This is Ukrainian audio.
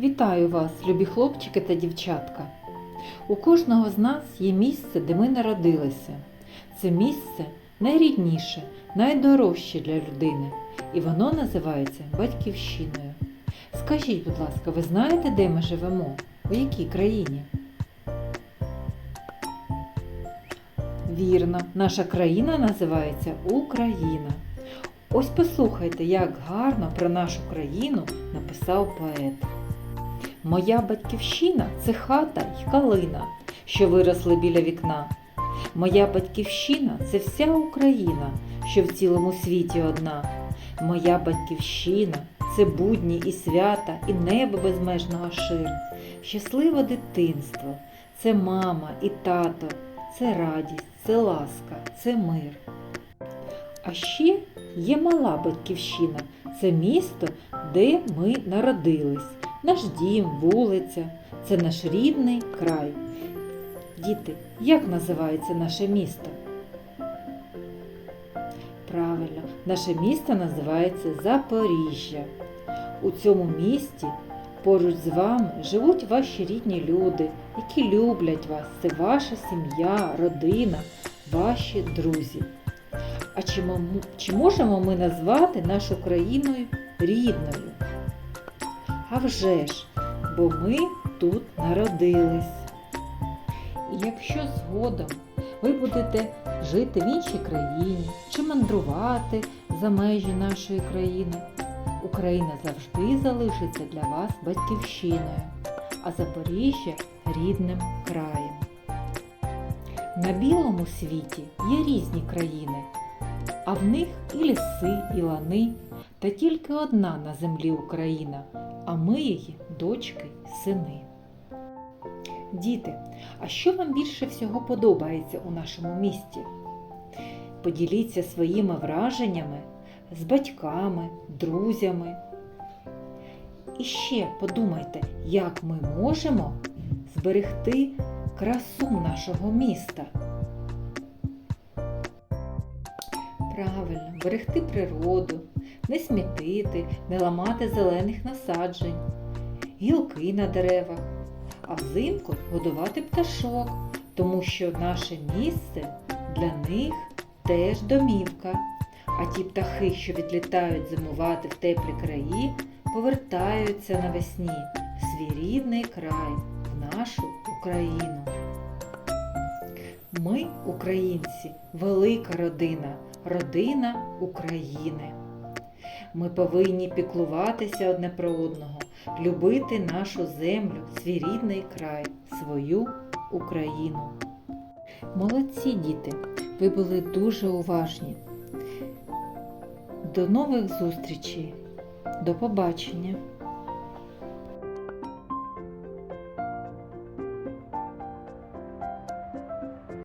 Вітаю вас, любі хлопчики та дівчатка. У кожного з нас є місце, де ми народилися. Це місце найрідніше, найдорожче для людини, і воно називається батьківщиною. Скажіть, будь ласка, ви знаєте, де ми живемо? У якій країні? Вірно, наша країна називається Україна. Ось послухайте, як гарно про нашу країну написав поет. Моя батьківщина це хата й калина, що виросли біля вікна. Моя батьківщина це вся Україна, що в цілому світі одна. Моя батьківщина це будні і свята, і небо безмежного шир. Щасливе дитинство, це мама і тато, це радість, це ласка, це мир. А ще є мала батьківщина, це місто, де ми народились, наш дім, вулиця, це наш рідний край. Діти, як називається наше місто? Правильно, наше місто називається Запоріжжя. У цьому місті поруч з вами живуть ваші рідні люди, які люблять вас. Це ваша сім'я, родина, ваші друзі. А чи, чи можемо ми назвати нашу країною рідною? А вже ж, бо ми тут народились. І якщо згодом ви будете жити в іншій країні чи мандрувати за межі нашої країни, Україна завжди залишиться для вас батьківщиною, а Запоріжжя рідним краєм. На білому світі є різні країни, а в них і ліси, і лани, та тільки одна на землі Україна, а ми її дочки сини. Діти, а що вам більше всього подобається у нашому місті? Поділіться своїми враженнями з батьками, друзями. І ще подумайте, як ми можемо зберегти красу нашого міста. Правильно, берегти природу, не смітити, не ламати зелених насаджень, гілки на деревах, а взимку годувати пташок, тому що наше місце для них теж домівка. А ті птахи, що відлітають зимувати в теплі краї, повертаються навесні в свій рідний край, в нашу Україну. Ми, українці, велика родина, родина України. Ми повинні піклуватися одне про одного, любити нашу землю, свій рідний край, свою Україну. Молодці діти, ви були дуже уважні. До нових зустрічей. До побачення!